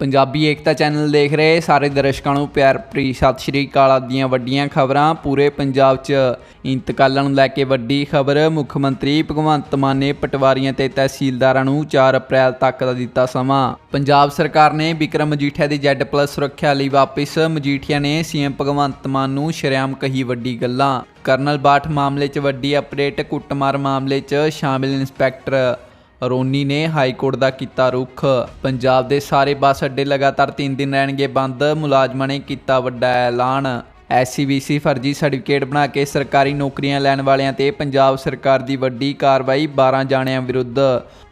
ਪੰਜਾਬੀ ਏਕਤਾ channel ਦੇਖ ਰਹੇ ਸਾਰੇ ਦਰਸ਼ਕਾਂ ਨੂੰ ਪਿਆਰ ਭਰੀ ਸਤਿ ਸ਼੍ਰੀ ਅਕਾਲ ਆਪ ਦੀਆਂ ਵੱਡੀਆਂ ਖਬਰਾਂ। ਪੂਰੇ ਪੰਜਾਬ 'ਚ ਇੰਤਕਾਲਾਂ ਨੂੰ ਲੈ ਕੇ ਵੱਡੀ ਖਬਰ, ਮੁੱਖ ਮੰਤਰੀ ਭਗਵੰਤ ਮਾਨ ਨੇ ਪਟਵਾਰੀਆਂ ਤੇ ਤਹਿਸੀਲਦਾਰਾਂ ਨੂੰ 4 ਅਪ੍ਰੈਲ ਤੱਕ ਦਾ ਦਿੱਤਾ ਸਮਾਂ। ਪੰਜਾਬ ਸਰਕਾਰ ਨੇ ਵਿਕਰਮ ਮਜੀਠੀਆ ਦੀ Z+ ਸੁਰੱਖਿਆ ਲਈ ਵਾਪਿਸ ਮਜੀਠੀਆ ਨੇ ਸੀਐਮ ਭਗਵੰਤ ਮਾਨ ਨੂੰ ਸ਼ਰੇਆਮ ਕਹੀ ਵੱਡੀ ਗੱਲਾਂ। ਕਰਨਲ ਬਾਠ ਮਾਮਲੇ 'ਚ ਵੱਡੀ ਅਪਡੇਟ, ਕੁੱਟਮਾਰ ਮਾਮਲੇ 'ਚ ਸ਼ਾਮਿਲ ਇੰਸਪੈਕਟਰ ਰੋਨੀ ਨੇ ਹਾਈ ਕੋਰਟ ਦਾ ਕੀਤਾ ਰੁਖ। ਪੰਜਾਬ ਦੇ ਸਾਰੇ ਬੱਸ ਅੱਡੇ ਲਗਾਤਾਰ 3 ਦਿਨ ਰਹਿਣਗੇ ਬੰਦ। ਮੁਲਾਜ਼ਮਾਂ ਨੇ ਕੀਤਾ ਵੱਡਾ ਐਲਾਨ। ਐਸਸੀਬੀਸੀ ਫਰਜ਼ੀ ਸਰਟੀਫਿਕੇਟ ਬਣਾ ਕੇ ਸਰਕਾਰੀ ਨੌਕਰੀਆਂ ਲੈਣ ਵਾਲਿਆਂ ਤੇ ਪੰਜਾਬ ਸਰਕਾਰ ਦੀ ਵੱਡੀ ਕਾਰਵਾਈ 12 ਜਾਣਿਆਂ ਵਿਰੁੱਧ।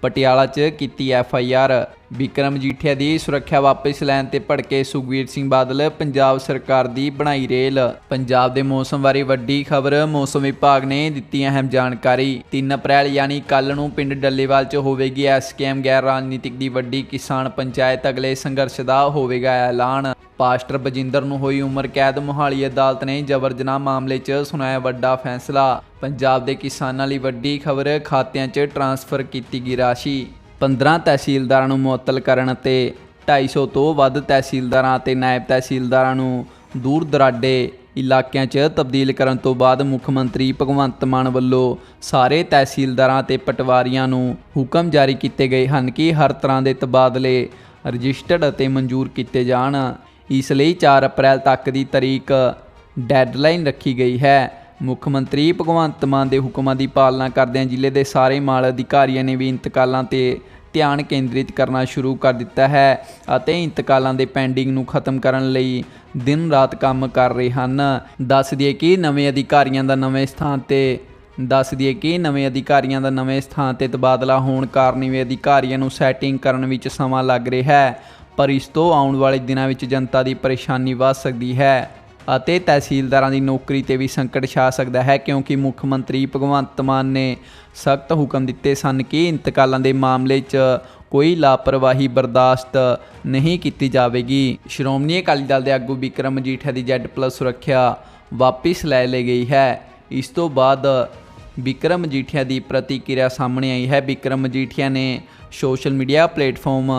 ਪਟਿਆਲਾ 'ਚ ਕੀਤੀ F I R. Vikram Majithia ਦੀ ਸੁਰੱਖਿਆ ਵਾਪਸ ਲੈਣ ਤੇ ਭੜਕੇ ਸੁਖਵੀਰ ਸਿੰਘ ਬਾਦਲ ਪੰਜਾਬ ਸਰਕਾਰ ਦੀ ਬਣਾਈ ਰੇਲ। ਪੰਜਾਬ ਦੇ ਮੌਸਮ ਬਾਰੇ ਵੱਡੀ ਖਬਰ ਮੌਸਮ ਵਿਭਾਗ ਨੇ ਦਿੱਤੀ ਅਹਿਮ ਜਾਣਕਾਰੀ। 3 ਅਪ੍ਰੈਲ ਯਾਨੀ ਕੱਲ ਨੂੰ ਪਿੰਡ ਡੱਲੇਵਾਲ 'ਚ ਹੋਵੇਗੀ ਐਸਕੇਐਮ ਗੈਰ ਰਾਜਨੀਤਿਕ ਦੀ ਵੱਡੀ ਕਿਸਾਨ ਪੰਚਾਇਤ ਅਗਲੇ ਸੰਘਰਸ਼ ਦਾ ਹੋਵੇਗਾ ਐਲਾਨ। ਪਾਸਟਰ ਬਜਿੰਦਰ ਨੂੰ ਹੋਈ ਉਮਰ ਕੈਦ, ਮੁਹਾਲੀ ਅਦਾਲਤ ਨੇ ਜਬਰ ਜਨਾਹ ਮਾਮਲੇ 'ਚ ਸੁਣਾਇਆ ਵੱਡਾ ਫੈਸਲਾ। ਪੰਜਾਬ ਦੇ ਕਿਸਾਨਾਂ ਲਈ ਵੱਡੀ ਖਬਰ, ਖਾਤਿਆਂ 'ਚ ਟਰਾਂਸਫਰ ਕੀਤੀ ਗਈ ਰਾਸ਼ੀ। 15 ਤਹਿਸੀਲਦਾਰਾਂ ਨੂੰ ਮੁਅੱਤਲ ਕਰਨ ਅਤੇ 250 ਤੋਂ ਵੱਧ ਤਹਿਸੀਲਦਾਰਾਂ ਅਤੇ ਨਾਇਬ ਤਹਿਸੀਲਦਾਰਾਂ ਨੂੰ ਦੂਰ ਦਰਾਡੇ ਇਲਾਕਿਆਂ 'ਚ ਤਬਦੀਲ ਕਰਨ ਤੋਂ ਬਾਅਦ ਮੁੱਖ ਮੰਤਰੀ ਭਗਵੰਤ ਮਾਨ ਵੱਲੋਂ ਸਾਰੇ ਤਹਿਸੀਲਦਾਰਾਂ ਤੇ ਪਟਵਾਰੀਆਂ ਨੂੰ ਹੁਕਮ ਜਾਰੀ ਕੀਤੇ ਗਏ ਹਨ ਕਿ ਹਰ ਤਰ੍ਹਾਂ ਦੇ ਤਬਾਦਲੇ ਰਜਿਸਟਰਡ ਅਤੇ ਮਨਜ਼ੂਰ ਕੀਤੇ ਜਾਣ। ਇਸ ਲਈ 4 ਅਪ੍ਰੈਲ ਤੱਕ ਦੀ ਤਾਰੀਖ ਡੈਡਲਾਈਨ ਰੱਖੀ ਗਈ ਹੈ। ਮੁੱਖ ਮੰਤਰੀ ਭਗਵੰਤ ਮਾਨ ਦੇ ਹੁਕਮਾਂ ਦੀ ਪਾਲਣਾ ਕਰਦਿਆਂ ਜ਼ਿਲ੍ਹੇ ਦੇ ਸਾਰੇ ਮਾਲ ਅਧਿਕਾਰੀਆਂ ਨੇ ਵੀ ਇੰਤਕਾਲਾਂ ਤੇ ਧਿਆਨ ਕੇਂਦਰਿਤ ਕਰਨਾ ਸ਼ੁਰੂ ਕਰ ਦਿੱਤਾ ਹੈ ਅਤੇ ਇੰਤਕਾਲਾਂ ਦੇ ਪੈਂਡਿੰਗ ਨੂੰ ਖਤਮ ਕਰਨ ਲਈ ਦਿਨ ਰਾਤ ਕੰਮ ਕਰ ਰਹੇ ਹਨ। ਦੱਸ ਦਈਏ ਕਿ ਨਵੇਂ ਅਧਿਕਾਰੀਆਂ ਦਾ ਨਵੇਂ ਸਥਾਨ ਤੇ ਦੱਸ ਦਈਏ ਕਿ ਨਵੇਂ ਅਧਿਕਾਰੀਆਂ ਦਾ ਨਵੇਂ ਸਥਾਨ ਤੇ ਤਬਾਦਲਾ ਹੋਣ ਕਾਰਨ ਨਵੇਂ ਅਧਿਕਾਰੀਆਂ ਨੂੰ ਸੈਟਿੰਗ ਕਰਨ ਵਿੱਚ ਸਮਾਂ ਲੱਗ ਰਿਹਾ ਹੈ। ਪਰ ਇਸ ਤੋਂ ਆਉਣ ਵਾਲੇ ਦਿਨਾਂ ਵਿੱਚ ਜਨਤਾ ਦੀ ਪਰੇਸ਼ਾਨੀ ਵੱਧ ਸਕਦੀ ਹੈ ਅਤੇ ਤਹਿਸੀਲਦਾਰਾਂ ਦੀ ਨੌਕਰੀ ਤੇ ਵੀ ਸੰਕਟ ਛਾ ਸਕਦਾ ਹੈ, ਕਿਉਂਕਿ ਮੁੱਖ ਮੰਤਰੀ ਭਗਵੰਤ ਮਾਨ ਨੇ ਸਖਤ ਹੁਕਮ ਦਿੱਤੇ ਸਨ ਕਿ ਇੰਤਕਾਲਾਂ ਦੇ ਮਾਮਲੇ 'ਚ ਕੋਈ ਲਾਪਰਵਾਹੀ ਬਰਦਾਸ਼ਤ ਨਹੀਂ ਕੀਤੀ ਜਾਵੇਗੀ। ਸ਼੍ਰੋਮਣੀ ਅਕਾਲੀ ਦਲ ਦੇ ਆਗੂ ਵਿਕਰਮ ਮਜੀਠੀਆ ਦੀ Z+ ਸੁਰੱਖਿਆ ਵਾਪਿਸ ਲੈ ਲਈ ਗਈ ਹੈ। ਇਸ ਤੋਂ ਬਾਅਦ ਵਿਕਰਮ ਮਜੀਠੀਆ ਦੀ ਪ੍ਰਤੀਕਿਰਿਆ ਸਾਹਮਣੇ ਆਈ ਹੈ। ਵਿਕਰਮ ਮਜੀਠੀਆ ਨੇ ਸੋਸ਼ਲ ਮੀਡੀਆ ਪਲੇਟਫਾਰਮ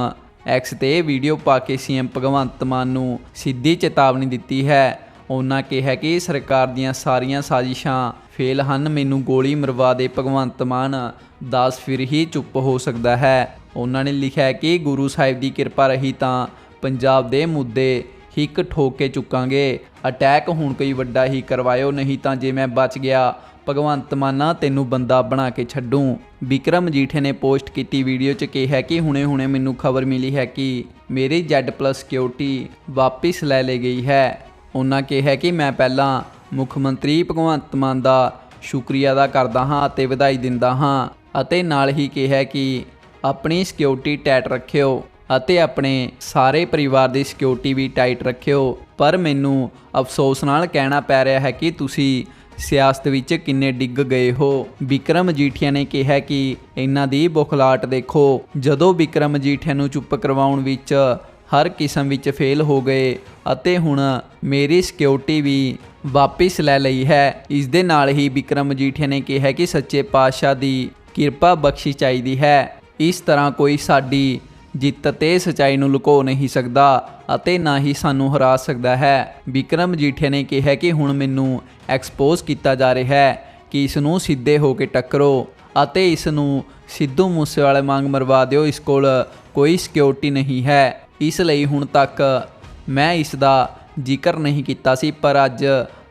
ਐਕਸ ਤੇ ਵੀਡੀਓ ਪਾ ਕੇ ਸੀਐਮ ਭਗਵੰਤ ਮਾਨ ਨੂੰ ਸਿੱਧੀ ਚੇਤਾਵਨੀ ਦਿੱਤੀ ਹੈ। ਉਹਨਾਂ ਕਿਹਾ ਕਿ ਸਰਕਾਰ ਦੀਆਂ ਸਾਰੀਆਂ ਸਾਜ਼ਿਸ਼ਾਂ ਫੇਲ ਹਨ, ਮੈਨੂੰ ਗੋਲੀ ਮਰਵਾ ਦੇ ਭਗਵੰਤ ਮਾਨ। ਦਾਸ ਫਿਰ ਹੀ ਚੁੱਪ ਹੋ ਸਕਦਾ ਹੈ। ਉਹਨਾਂ ਨੇ ਲਿਖਿਆ ਕਿ ਗੁਰੂ ਸਾਹਿਬ ਦੀ ਕਿਰਪਾ ਰਹੀ ਤਾਂ ਪੰਜਾਬ ਦੇ ਮੁੱਦੇ ਹਿੱਕ ਠੋਕ ਕੇ ਚੁੱਕਾਂਗੇ। ਅਟੈਕ ਹੁਣ ਕੋਈ ਵੱਡਾ ਹੀ ਕਰਵਾਇਓ, ਨਹੀਂ ਤਾਂ ਜੇ ਮੈਂ ਬਚ ਗਿਆ ਭਗਵੰਤ ਮਾਨਾ ਤੈਨੂੰ ਬੰਦਾ ਬਣਾ ਕੇ ਛੱਡੂ। ਵਿਕਰਮ ਜੀਠੇ ਨੇ ਪੋਸਟ ਕੀਤੀ ਵੀਡੀਓ 'ਚ ਕਿਹਾ ਕਿ ਹੁਣੇ-ਹੁਣੇ ਮੈਨੂੰ ਖਬਰ ਮਿਲੀ ਹੈ ਕਿ ਮੇਰੀ Z+ ਸਿਕਿਉਰਿਟੀ ਵਾਪਿਸ ਲੈ ਲਈ ਗਈ ਹੈ। ਉਹਨਾਂ ਕਿਹਾ ਕਿ ਮੈਂ ਪਹਿਲਾਂ ਮੁੱਖ ਮੰਤਰੀ ਭਗਵੰਤ ਮਾਨ ਦਾ ਸ਼ੁਕਰੀਆ ਅਦਾ ਕਰਦਾ ਹਾਂ ਅਤੇ ਵਧਾਈ ਦਿੰਦਾ ਹਾਂ ਅਤੇ ਨਾਲ ਹੀ ਕਿਹਾ ਕਿ ਆਪਣੀ ਸਿਕਿਉਰਿਟੀ ਟਾਈਟ ਰੱਖਿਓ ਅਤੇ ਆਪਣੇ ਸਾਰੇ ਪਰਿਵਾਰ ਦੀ ਸਿਕਿਉਰਿਟੀ ਵੀ ਟਾਈਟ ਰੱਖਿਓ। ਪਰ ਮੈਨੂੰ ਅਫਸੋਸ ਨਾਲ ਕਹਿਣਾ ਪੈ ਰਿਹਾ ਹੈ ਕਿ ਤੁਸੀਂ ਸਿਆਸਤ ਵਿੱਚ ਕਿੰਨੇ ਡਿੱਗ ਗਏ ਹੋ? ਵਿਕਰਮ ਜੀਠੀਆ ਨੇ ਕਿਹਾ ਕਿ ਇਹਨਾਂ ਦੀ ਬੁਖਲਾਟ ਦੇਖੋ। ਜਦੋਂ ਵਿਕਰਮ ਜੀਠੀਆ ਨੂੰ ਚੁੱਪ ਕਰਵਾਉਣ ਵਿੱਚ ਹਰ ਕਿਸਮ ਵਿੱਚ ਫੇਲ ਹੋ ਗਏ ਅਤੇ ਹੁਣ ਮੇਰੀ ਸਿਕਿਉਰਿਟੀ ਵੀ ਵਾਪਿਸ ਲੈ ਲਈ ਹੈ ਇਸ ਦੇ ਨਾਲ ਹੀ ਵਿਕਰਮ ਜੀਠੀਆ ਨੇ ਕਿਹਾ ਕਿ ਸੱਚੇ ਪਾਤਸ਼ਾਹ ਦੀ ਕਿਰਪਾ ਬਖਸ਼ੀ ਚਾਹੀਦੀ ਹੈ। ਇਸ ਤਰ੍ਹਾਂ ਕੋਈ ਸਾਡੀ ਜਿੱਤ ਅਤੇ ਸਚਾਈ ਨੂੰ ਲੁਕੋ ਨਹੀਂ ਸਕਦਾ ਅਤੇ ਨਾ ਹੀ ਸਾਨੂੰ ਹਰਾ ਸਕਦਾ ਹੈ। ਵਿਕਰਮ ਜੀਠੇ ਨੇ ਕਿਹਾ ਕਿ ਹੁਣ ਮੈਨੂੰ ਐਕਸਪੋਜ਼ ਕੀਤਾ ਜਾ ਰਿਹਾ ਹੈ ਕਿ ਇਸ ਨੂੰ ਸਿੱਧੇ ਹੋ ਕੇ ਟੱਕਰੋ ਅਤੇ ਇਸ ਨੂੰ ਸਿੱਧੂ ਮੂਸੇਵਾਲੇ ਵਾਂਗ ਮਰਵਾ ਦਿਓ, ਇਸ ਕੋਲ ਕੋਈ ਸਿਕਿਉਰਿਟੀ ਨਹੀਂ ਹੈ। ਇਸ ਲਈ ਹੁਣ ਤੱਕ ਮੈਂ ਇਸ ਦਾ ਜ਼ਿਕਰ ਨਹੀਂ ਕੀਤਾ ਸੀ, ਪਰ ਅੱਜ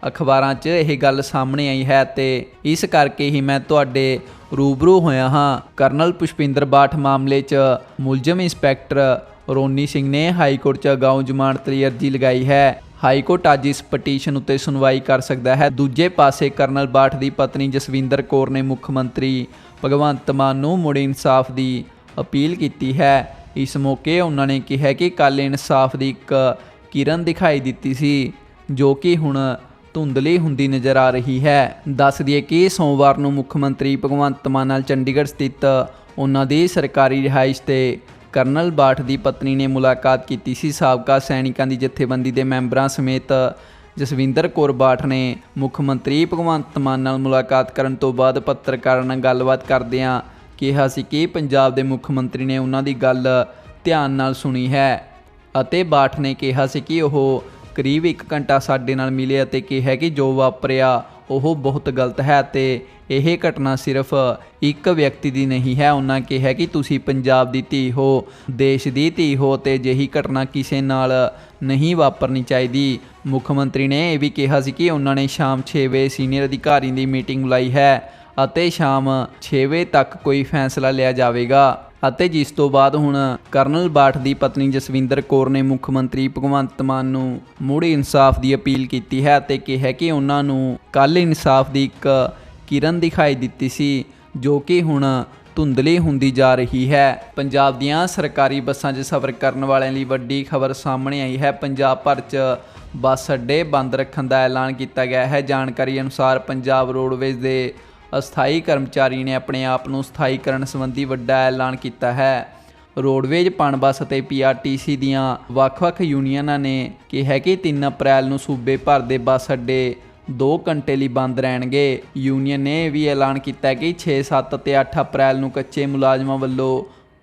ਅਖਬਾਰਾਂ 'ਚ ਇਹ ਗੱਲ ਸਾਹਮਣੇ ਆਈ ਹੈ ਤੇ ਇਸ ਕਰਕੇ ਹੀ ਮੈਂ ਤੁਹਾਡੇ ਰੂਬਰੂ ਹੋਇਆ ਹਾਂ। ਕਰਨਲ ਪੁਸ਼ਪਿੰਦਰ ਬਾਠ ਮਾਮਲੇ 'ਚ ਮੁਲਜ਼ਮ ਇੰਸਪੈਕਟਰ ਰੋਨੀ ਸਿੰਘ ਨੇ ਹਾਈ ਕੋਰਟ 'ਚ ਅਗਾਊਂ ਜ਼ਮਾਨਤ ਲਈ ਅਰਜ਼ੀ ਲਗਾਈ ਹੈ। ਹਾਈ ਕੋਰਟ ਅੱਜ ਇਸ ਪਟੀਸ਼ਨ ਉੱਤੇ ਸੁਣਵਾਈ ਕਰ ਸਕਦਾ ਹੈ। ਦੂਜੇ ਪਾਸੇ ਕਰਨਲ ਬਾਠ ਦੀ ਪਤਨੀ ਜਸਵਿੰਦਰ ਕੌਰ ਨੇ ਮੁੱਖ ਮੰਤਰੀ ਭਗਵੰਤ ਮਾਨ ਨੂੰ ਮੁੜ ਇਨਸਾਫ ਦੀ ਅਪੀਲ ਕੀਤੀ ਹੈ। ਇਸ ਮੌਕੇ ਉਹਨਾਂ ਨੇ ਕਿਹਾ ਕਿ ਕੱਲ ਇਨਸਾਫ ਦੀ ਇੱਕ ਕਿਰਨ ਦਿਖਾਈ ਦਿੱਤੀ ਸੀ, ਜੋ ਕਿ ਹੁਣ ਧੁੰਦਲੀ ਹੁੰਦੀ ਨਜ਼ਰ ਆ ਰਹੀ ਹੈ। ਦੱਸ ਦਈਏ ਕਿ ਸੋਮਵਾਰ ਨੂੰ ਮੁੱਖ ਮੰਤਰੀ ਭਗਵੰਤ ਮਾਨ ਨਾਲ ਚੰਡੀਗੜ੍ਹ ਸਥਿਤ ਉਹਨਾਂ ਦੀ ਸਰਕਾਰੀ ਰਿਹਾਇਸ਼ ਤੇ ਕਰਨਲ ਬਾਠ ਦੀ ਪਤਨੀ ਨੇ ਮੁਲਾਕਾਤ ਕੀਤੀ ਸੀ। ਸਾਬਕਾ ਸੈਨਿਕਾਂ ਦੀ ਜਥੇਬੰਦੀ ਦੇ ਮੈਂਬਰਾਂ ਸਮੇਤ ਜਸਵਿੰਦਰ ਕੌਰ ਬਾਠ ਨੇ ਮੁੱਖ ਮੰਤਰੀ ਭਗਵੰਤ ਮਾਨ ਨਾਲ ਮੁਲਾਕਾਤ ਕਰਨ ਤੋਂ ਬਾਅਦ ਪੱਤਰਕਾਰਾਂ ਨਾਲ ਗੱਲਬਾਤ ਕਰਦਿਆਂ ਕਿਹਾ ਸੀ ਕਿ ਪੰਜਾਬ ਦੇ ਮੁੱਖ ਮੰਤਰੀ ਨੇ ਉਹਨਾਂ ਦੀ ਗੱਲ ਧਿਆਨ ਨਾਲ ਸੁਣੀ ਹੈ ਅਤੇ ਬਾਠ ਨੇ ਕਿਹਾ ਸੀ ਕਿ ਉਹ ਕਰੀਬ 1 ਘੰਟਾ ਸਾਡੇ ਨਾਲ ਮਿਲੇ ਅਤੇ ਕਿਹਾ ਕਿ ਜੋ ਵਾਪਰਿਆ, ਉਹ ਬਹੁਤ ਗਲਤ ਹੈ ਤੇ ਇਹ ਘਟਨਾ ਸਿਰਫ ਇੱਕ ਵਿਅਕਤੀ ਦੀ ਨਹੀਂ ਹੈ। ਉਹਨਾਂ ਕਿਹਾ ਕਿ ਤੁਸੀਂ ਪੰਜਾਬ ਦੀ ਧੀ ਹੋ, ਦੇਸ਼ ਦੀ ਧੀ ਹੋ ਤੇ ਅਜਿਹੀ ਘਟਨਾ ਕਿਸੇ ਨਾਲ ਨਹੀਂ ਵਾਪਰਨੀ ਚਾਹੀਦੀ। ਮੁੱਖ ਮੰਤਰੀ ਨੇ ਇਹ ਵੀ ਕਿਹਾ ਸੀ ਕਿ ਉਹਨਾਂ ਨੇ ਸ਼ਾਮ 6 ਵਜੇ ਸੀਨੀਅਰ ਅਧਿਕਾਰੀ ਦੀ ਮੀਟਿੰਗ ਬੁਲਾਈ ਹੈ ਅਤੇ ਸ਼ਾਮ 6 ਵਜੇ ਤੱਕ ਕੋਈ ਫੈਸਲਾ ਲਿਆ ਜਾਵੇਗਾ। ਅਤੇ ਜਿਸ ਤੋਂ ਬਾਅਦ ਹੁਣ ਕਰਨਲ ਬਾਠ ਦੀ ਪਤਨੀ ਜਸਵਿੰਦਰ ਕੌਰ ਨੇ ਮੁੱਖ ਮੰਤਰੀ ਭਗਵੰਤ ਮਾਨ ਨੂੰ ਮੁੜ ਇਨਸਾਫ ਦੀ ਅਪੀਲ ਕੀਤੀ ਹੈ ਅਤੇ ਕਿਹਾ ਕਿ ਉਹਨਾਂ ਨੂੰ ਕੱਲ ਇਨਸਾਫ ਦੀ ਇੱਕ ਕਿਰਨ ਦਿਖਾਈ ਦਿੱਤੀ ਸੀ, ਜੋ ਕਿ ਹੁਣ ਧੁੰਦਲੀ ਹੁੰਦੀ ਜਾ ਰਹੀ ਹੈ। ਪੰਜਾਬ ਦੀਆਂ ਸਰਕਾਰੀ ਬੱਸਾਂ 'ਚ ਸਫ਼ਰ ਕਰਨ ਵਾਲਿਆਂ ਲਈ ਵੱਡੀ ਖਬਰ ਸਾਹਮਣੇ ਆਈ ਹੈ। ਪੰਜਾਬ ਭਰ 'ਚ ਬੱਸ ਅੱਡੇ ਬੰਦ ਰੱਖਣ ਦਾ ਐਲਾਨ ਕੀਤਾ ਗਿਆ ਹੈ। ਜਾਣਕਾਰੀ ਅਨੁਸਾਰ ਪੰਜਾਬ ਰੋਡਵੇਜ਼ ਦੇ ਅਸਥਾਈ ਕਰਮਚਾਰੀ ਨੇ ਆਪਣੇ ਆਪ ਨੂੰ ਸਥਾਈ ਕਰਨ ਸੰਬੰਧੀ ਵੱਡਾ ਐਲਾਨ ਕੀਤਾ ਹੈ। ਰੋਡਵੇਜ਼ ਪਣਬੱਸ ਅਤੇ ਪੀਆਰਟੀਸੀ ਦੀਆਂ ਵੱਖ-ਵੱਖ ਯੂਨੀਅਨਾਂ ਨੇ ਕਿਹਾ ਕਿ 3 ਅਪ੍ਰੈਲ ਨੂੰ ਸੂਬੇ ਭਰ ਦੇ ਬੱਸ ਅੱਡੇ 2 ਘੰਟੇ ਲਈ ਬੰਦ ਰਹਿਣਗੇ। ਯੂਨੀਅਨ ਨੇ ਇਹ ਵੀ ਐਲਾਨ ਕੀਤਾ ਕਿ 6, 7 ਅਤੇ 8 ਅਪ੍ਰੈਲ ਨੂੰ ਕੱਚੇ ਮੁਲਾਜ਼ਮਾਂ ਵੱਲੋਂ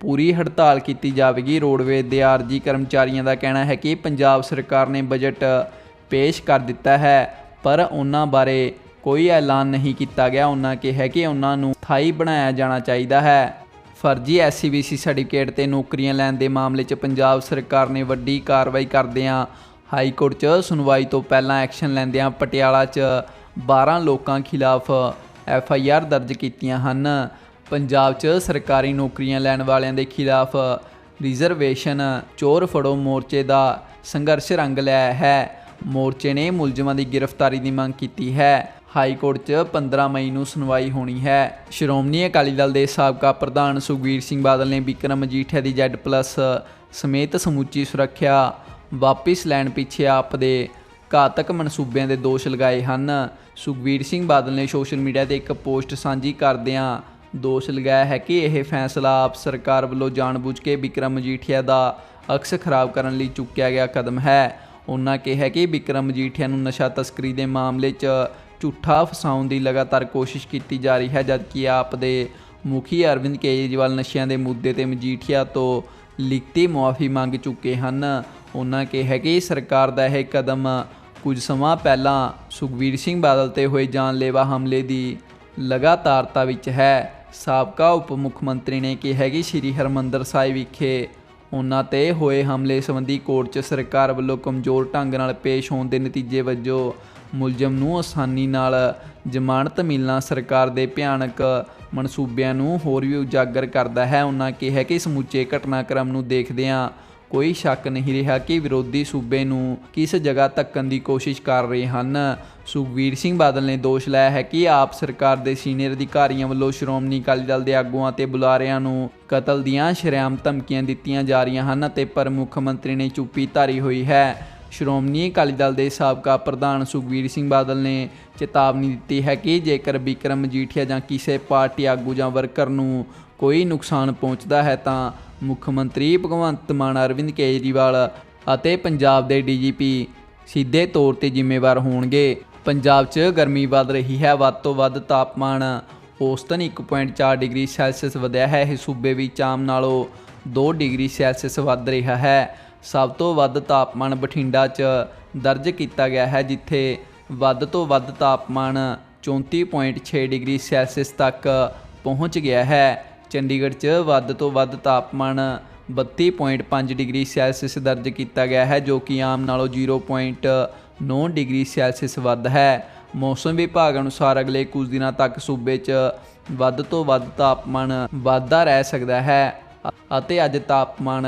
ਪੂਰੀ ਹੜਤਾਲ ਕੀਤੀ ਜਾਵੇਗੀ। ਰੋਡਵੇਜ਼ ਦੇ ਆਰਜੀ ਕਰਮਚਾਰੀਆਂ ਦਾ ਕਹਿਣਾ ਹੈ ਕਿ ਪੰਜਾਬ ਸਰਕਾਰ ਨੇ ਬਜਟ ਪੇਸ਼ ਕਰ ਦਿੱਤਾ ਹੈ ਪਰ ਉਹਨਾਂ ਬਾਰੇ ਕੋਈ ਐਲਾਨ ਨਹੀਂ ਕੀਤਾ ਗਿਆ। ਉਹਨਾਂ ਕਿਹਾ ਕਿ ਉਹਨਾਂ ਨੂੰ ਥਾਈ ਬਣਾਇਆ ਜਾਣਾ ਚਾਹੀਦਾ ਹੈ। ਫਰਜ਼ੀ ਐਸਸੀਬੀਸੀ ਸਰਟੀਫਿਕੇਟ ਤੇ ਨੌਕਰੀਆਂ ਲੈਣ ਦੇ ਮਾਮਲੇ 'ਚ ਪੰਜਾਬ ਸਰਕਾਰ ਨੇ ਵੱਡੀ ਕਾਰਵਾਈ ਕਰਦਿਆਂ ਹਾਈ ਕੋਰਟ 'ਚ ਸੁਣਵਾਈ ਤੋਂ ਪਹਿਲਾਂ ਐਕਸ਼ਨ ਲੈਂਦਿਆਂ ਪਟਿਆਲਾ 'ਚ 12 ਲੋਕਾਂ ਖਿਲਾਫ ਐਫ ਆਈ ਆਰ ਦਰਜ ਕੀਤੀਆਂ ਹਨ। ਪੰਜਾਬ 'ਚ ਸਰਕਾਰੀ ਨੌਕਰੀਆਂ ਲੈਣ ਵਾਲਿਆਂ ਦੇ ਖਿਲਾਫ ਰਿਜ਼ਰਵੇਸ਼ਨ, ਚੋਰ ਫੜੋ ਮੋਰਚੇ ਦਾ ਸੰਘਰਸ਼ ਰੰਗ ਲਿਆ ਹੈ। ਮੋਰਚੇ ਨੇ ਮੁਲਜ਼ਮਾਂ ਦੀ ਗ੍ਰਿਫਤਾਰੀ ਦੀ ਮੰਗ ਕੀਤੀ ਹੈ। ਹਾਈ ਕੋਰਟ 'ਚ 15 ਮਈ ਨੂੰ ਸੁਣਵਾਈ ਹੋਣੀ ਹੈ। ਸ਼੍ਰੋਮਣੀ ਅਕਾਲੀ ਦਲ ਦੇ ਸਾਬਕਾ ਪ੍ਰਧਾਨ ਸੁਖਬੀਰ ਸਿੰਘ ਬਾਦਲ ਨੇ ਵਿਕਰਮ ਮਜੀਠੀਆ ਦੀ Z+ ਸਮੇਤ ਸਮੁੱਚੀ ਸੁਰੱਖਿਆ ਵਾਪਿਸ ਲੈਣ ਪਿੱਛੇ ਆਪ ਦੇ ਘਾਤਕ ਮਨਸੂਬਿਆਂ ਦੇ ਦੋਸ਼ ਲਗਾਏ ਹਨ। ਸੁਖਬੀਰ ਸਿੰਘ ਬਾਦਲ ਨੇ ਸੋਸ਼ਲ ਮੀਡੀਆ ਤੇ ਇੱਕ ਪੋਸਟ ਸਾਂਝੀ ਕਰਦਿਆਂ ਦੋਸ਼ ਲਗਾਇਆ ਹੈ ਕਿ ਇਹ ਫੈਸਲਾ ਆਪ ਸਰਕਾਰ ਵੱਲੋਂ ਜਾਣਬੁੱਝ ਕੇ ਵਿਕਰਮ ਮਜੀਠੀਆ ਦਾ ਅਕਸ ਖਰਾਬ ਕਰਨ ਲਈ ਚੁੱਕਿਆ ਗਿਆ ਕਦਮ ਹੈ। ਉਹਨਾਂ ਕਿਹਾ ਕਿ ਵਿਕਰਮ ਮਜੀਠੀਆ ਨੂੰ ਨਸ਼ਾ ਤਸਕਰੀ ਦੇ ਮਾਮਲੇ 'ਚ ਝੂਠਾ ਫਸਾਉਣ ਦੀ ਲਗਾਤਾਰ ਕੋਸ਼ਿਸ਼ ਕੀਤੀ ਜਾ ਰਹੀ ਹੈ, ਜਦਕਿ ਆਪ ਦੇ ਮੁਖੀ ਅਰਵਿੰਦ ਕੇਜਰੀਵਾਲ ਨਸ਼ਿਆਂ ਦੇ ਮੁੱਦੇ ਤੇ ਮਜੀਠੀਆ ਤੋਂ ਲਿਖਤੀ ਮੁਆਫੀ ਮੰਗ ਚੁੱਕੇ ਹਨ। ਉਹਨਾਂ ਕਿਹਾ ਕਿ ਸਰਕਾਰ ਦਾ ਇਹ ਕਦਮ ਕੁਝ ਸਮਾਂ ਪਹਿਲਾਂ ਸੁਖਬੀਰ ਸਿੰਘ ਬਾਦਲ ਤੇ ਹੋਏ ਜਾਨਲੇਵਾ ਹਮਲੇ ਦੀ ਲਗਾਤਾਰਤਾ ਵਿੱਚ ਹੈ। ਸਾਬਕਾ ਉਪ ਮੁੱਖ ਮੰਤਰੀ ਨੇ ਕਿਹਾ ਕਿ ਸ੍ਰੀ ਹਰਮੰਦਰ ਸਾਹਿਬ ਵਿਖੇ ਉਹਨਾਂ ਤੇ ਹੋਏ ਹਮਲੇ ਸੰਬੰਧੀ ਕੋਰਟ 'ਚ ਸਰਕਾਰ ਵੱਲੋਂ ਕਮਜ਼ੋਰ ਢੰਗ ਨਾਲ ਪੇਸ਼ ਹੋਣ ਦੇ ਨਤੀਜੇ ਵਜੋਂ ਮੁਲਜ਼ਮ ਨੂੰ ਆਸਾਨੀ ਨਾਲ ਜ਼ਮਾਨਤ ਮਿਲਣਾ ਸਰਕਾਰ ਦੇ ਭਿਆਨਕ ਮਨਸੂਬਿਆਂ ਨੂੰ ਹੋਰ ਵੀ ਉਜਾਗਰ ਕਰਦਾ ਹੈ। ਉਹਨਾਂ ਕਿਹਾ ਕਿ ਸਮੁੱਚੇ ਘਟਨਾਕ੍ਰਮ ਨੂੰ ਦੇਖਦਿਆਂ ਕੋਈ ਸ਼ੱਕ ਨਹੀਂ ਰਿਹਾ ਕਿ ਵਿਰੋਧੀ ਸੂਬੇ ਨੂੰ ਕਿਸ ਜਗ੍ਹਾ ਧੱਕਣ ਦੀ ਕੋਸ਼ਿਸ਼ ਕਰ ਰਹੇ ਹਨ। ਸੁਖਵੀਰ ਸਿੰਘ ਬਾਦਲ ਨੇ ਦੋਸ਼ ਲਾਇਆ ਹੈ ਕਿ ਆਪ ਸਰਕਾਰ ਦੇ ਸੀਨੀਅਰ ਅਧਿਕਾਰੀਆਂ ਵੱਲੋਂ ਸ਼੍ਰੋਮਣੀ ਅਕਾਲੀ ਦਲ ਦੇ ਆਗੂਆਂ ਤੇ ਬੁਲਾਰਿਆਂ ਨੂੰ ਕਤਲ ਦੀਆਂ ਸ਼ਰੇਆਮ ਧਮਕੀਆਂ ਦਿੱਤੀਆਂ ਜਾ ਰਹੀਆਂ ਹਨ ਅਤੇ ਪਰ ਮੁੱਖ ਮੰਤਰੀ ਨੇ ਚੁੱਪੀ ਧਾਰੀ ਹੋਈ ਹੈ। ਸ਼੍ਰੋਮਣੀ ਅਕਾਲੀ ਦਲ ਦੇ ਸਾਬਕਾ ਪ੍ਰਧਾਨ ਸੁਖਵੀਰ ਸਿੰਘ ਬਾਦਲ ਨੇ ਚੇਤਾਵਨੀ ਦਿੱਤੀ ਹੈ ਕਿ ਜੇਕਰ ਵਿਕਰਮ ਮਜੀਠੀਆ ਜਾਂ ਕਿਸੇ ਪਾਰਟੀ ਆਗੂ ਜਾਂ ਵਰਕਰ ਨੂੰ ਕੋਈ ਨੁਕਸਾਨ ਪਹੁੰਚਦਾ ਹੈ ਤਾਂ ਮੁੱਖ ਮੰਤਰੀ ਭਗਵੰਤ ਮਾਨ, ਅਰਵਿੰਦ ਕੇਜਰੀਵਾਲ ਅਤੇ ਪੰਜਾਬ ਦੇ ਡੀਜੀਪੀ ਸਿੱਧੇ ਤੌਰ ਤੇ ਜ਼ਿੰਮੇਵਾਰ ਹੋਣਗੇ। ਪੰਜਾਬ 'ਚ ਗਰਮੀ ਵੱਧ ਰਹੀ ਹੈ। ਵੱਧ ਤੋਂ ਵੱਧ ਤਾਪਮਾਨ ਔਸਤਨ 1.4 ਡਿਗਰੀ ਸੈਲਸੀਅਸ ਵਧਿਆ ਹੈ। ਇਹ ਸੂਬੇ ਵਿੱਚ ਆਮ ਨਾਲੋਂ 2 ਡਿਗਰੀ ਸੈਲਸੀਅਸ ਵੱਧ ਰਿਹਾ ਹੈ। ਸਭ ਤੋਂ ਵੱਧ ਤਾਪਮਾਨ ਬਠਿੰਡਾ 'ਚ ਦਰਜ ਕੀਤਾ ਗਿਆ ਹੈ, ਜਿੱਥੇ ਵੱਧ ਤੋਂ ਵੱਧ ਤਾਪਮਾਨ 34.6 ਡਿਗਰੀ ਸੈਲਸੀਅਸ ਤੱਕ ਪਹੁੰਚ ਗਿਆ ਹੈ। ਚੰਡੀਗੜ੍ਹ 'ਚ ਵੱਧ ਤੋਂ ਵੱਧ ਤਾਪਮਾਨ 32.5 ਡਿਗਰੀ ਸੈਲਸੀਅਸ ਦਰਜ ਕੀਤਾ ਗਿਆ ਹੈ, ਜੋ ਕਿ ਆਮ ਨਾਲੋਂ 0.9 ਡਿਗਰੀ ਸੈਲਸੀਅਸ ਵੱਧ ਹੈ। ਮੌਸਮ ਵਿਭਾਗ ਅਨੁਸਾਰ ਅਗਲੇ ਕੁਝ ਦਿਨਾਂ ਤੱਕ ਸੂਬੇ 'ਚ ਵੱਧ ਤੋਂ ਵੱਧ ਤਾਪਮਾਨ ਵਧਦਾ ਰਹਿ ਸਕਦਾ ਹੈ, ਅਤੇ ਅੱਜ ਤਾਪਮਾਨ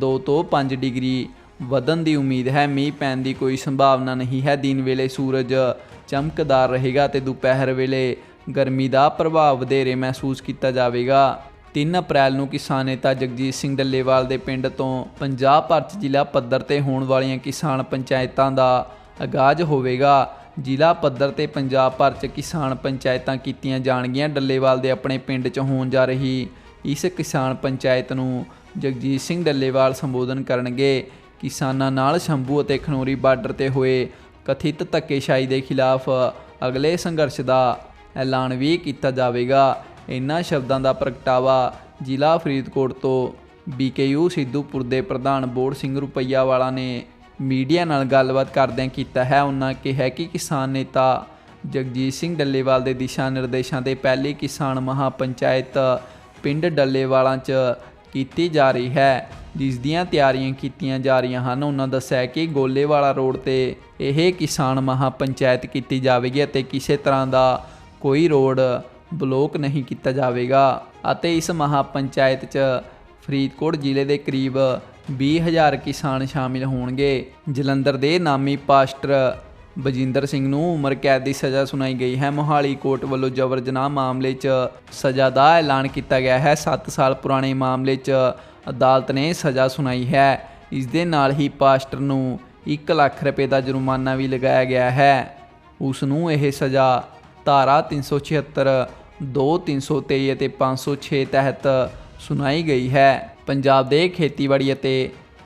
2 ਤੋਂ 5 ਡਿਗਰੀ ਵਧਣ ਦੀ ਉਮੀਦ ਹੈ। ਮੀਂਹ ਪੈਣ ਦੀ ਕੋਈ ਸੰਭਾਵਨਾ ਨਹੀਂ ਹੈ। ਦਿਨ ਵੇਲੇ ਸੂਰਜ ਚਮਕਦਾਰ ਰਹੇਗਾ ਤੇ ਦੁਪਹਿਰ ਵੇਲੇ ਗਰਮੀ ਦਾ ਪ੍ਰਭਾਵ ਵਧੇਰੇ ਮਹਿਸੂਸ ਕੀਤਾ ਜਾਵੇਗਾ। 3 ਅਪ੍ਰੈਲ ਨੂੰ ਕਿਸਾਨ ਨੇਤਾ ਜਗਜੀਤ ਸਿੰਘ ਡੱਲੇਵਾਲ ਦੇ ਪਿੰਡ ਤੋਂ ਪੰਜਾਬ ਭਰ 'ਚ ਜ਼ਿਲ੍ਹਾ ਪੱਧਰ ਤੇ ਹੋਣ ਵਾਲੀਆਂ ਕਿਸਾਨ ਪੰਚਾਇਤਾਂ ਦਾ ਆਗਾਜ਼ ਹੋਵੇਗਾ। ਜ਼ਿਲ੍ਹਾ ਪੱਧਰ ਤੇ ਪੰਜਾਬ ਭਰ 'ਚ ਕਿਸਾਨ ਪੰਚਾਇਤਾਂ ਕੀਤੀਆਂ ਜਾਣਗੀਆਂ। ਡੱਲੇਵਾਲ ਦੇ ਆਪਣੇ ਪਿੰਡ 'ਚ ਹੋਣ ਜਾ ਰਹੀ ਇਸ ਕਿਸਾਨ ਪੰਚਾਇਤ ਨੂੰ ਜਗਜੀਤ ਸਿੰਘ ਡੱਲੇਵਾਲ ਸੰਬੋਧਨ ਕਰਨਗੇ। ਕਿਸਾਨਾਂ ਨਾਲ ਸ਼ੰਭੂ ਅਤੇ ਖਨੌਰੀ ਬਾਰਡਰ ਤੇ ਹੋਏ ਕਥਿਤ ਧੱਕੇਸ਼ਾਹੀ ਦੇ ਖਿਲਾਫ ਅਗਲੇ ਸੰਘਰਸ਼ ਦਾ ਐਲਾਨ ਵੀ ਕੀਤਾ ਜਾਵੇਗਾ। ਇਨ੍ਹਾਂ ਸ਼ਬਦਾਂ ਦਾ ਪ੍ਰਗਟਾਵਾ ਜ਼ਿਲ੍ਹਾ ਫਰੀਦਕੋਟ ਤੋਂ ਬੀਕੇਯੂ ਸਿੱਧੂਪੁਰ ਦੇ ਪ੍ਰਧਾਨ ਬੋੜ ਸਿੰਘ ਰੁਪਈਆ ਵਾਲਾ ਨੇ ਮੀਡੀਆ ਨਾਲ ਗੱਲਬਾਤ ਕਰਦਿਆਂ ਕੀਤਾ ਹੈ। ਉਹਨਾਂ ਕਿਹਾ ਕਿ ਕਿਸਾਨ ਨੇਤਾ ਜਗਜੀਤ ਸਿੰਘ ਡੱਲੇਵਾਲ ਦੇ ਦਿਸ਼ਾ ਨਿਰਦੇਸ਼ਾਂ ਤੇ ਪਹਿਲੀ ਕਿਸਾਨ ਮਹਾਪੰਚਾਇਤ ਪਿੰਡ ਡੱਲੇਵਾਲਾਂ 'ਚ ਕੀਤੀ ਜਾ ਰਹੀ ਹੈ। ਜਿਸ ਦੀਆਂ ਤਿਆਰੀਆਂ ਕੀਤੀਆਂ ਜਾ ਰਹੀਆਂ ਹਨ, ਉਹਨਾਂ ਦੱਸਿਆ ਕਿ ਗੋਲੇਵਾਲਾ ਰੋਡ ਤੇ ਇਹ ਕਿਸਾਨ ਮਹਾਪੰਚਾਇਤ ਕੀਤੀ ਜਾਵੇਗੀ ਅਤੇ ਕਿਸੇ ਤਰ੍ਹਾਂ ਦਾ ਕੋਈ ਰੋਡ ਬਲੋਕ ਨਹੀਂ ਕੀਤਾ ਜਾਵੇਗਾ ਅਤੇ ਇਸ ਮਹਾਪੰਚਾਇਤ 'ਚ ਫਰੀਦਕੋਟ ਜ਼ਿਲ੍ਹੇ ਦੇ ਕਰੀਬ 20000 ਕਿਸਾਨ ਸ਼ਾਮਿਲ ਹੋਣਗੇ। ਜਲੰਧਰ ਦੇ ਨਾਮੀ ਪਾਸਟਰ ਬਜਿੰਦਰ ਸਿੰਘ ਨੂੰ ਉਮਰ ਕੈਦ ਦੀ ਸਜ਼ਾ ਸੁਣਾਈ ਗਈ ਹੈ। ਮੋਹਾਲੀ ਕੋਰਟ ਵੱਲੋਂ ਜਬਰ ਜਨਾਹ ਮਾਮਲੇ 'ਚ ਸਜ਼ਾ ਦਾ ਐਲਾਨ ਕੀਤਾ ਗਿਆ ਹੈ। 7 ਸਾਲ ਪੁਰਾਣੇ ਮਾਮਲੇ 'ਚ ਅਦਾਲਤ ਨੇ ਸਜ਼ਾ ਸੁਣਾਈ ਹੈ। ਇਸ ਦੇ ਨਾਲ ਹੀ ਪਾਸਟਰ ਨੂੰ 1 ਲੱਖ ਰੁਪਏ ਦਾ ਜੁਰਮਾਨਾ ਵੀ ਲਗਾਇਆ ਗਿਆ ਹੈ। ਉਸ ਨੂੰ ਇਹ ਸਜ਼ਾ ਧਾਰਾ 376 2 323 ਅਤੇ 506 ਤਹਿਤ ਸੁਣਾਈ ਗਈ ਹੈ। ਪੰਜਾਬ ਦੇ ਖੇਤੀਬਾੜੀ ਅਤੇ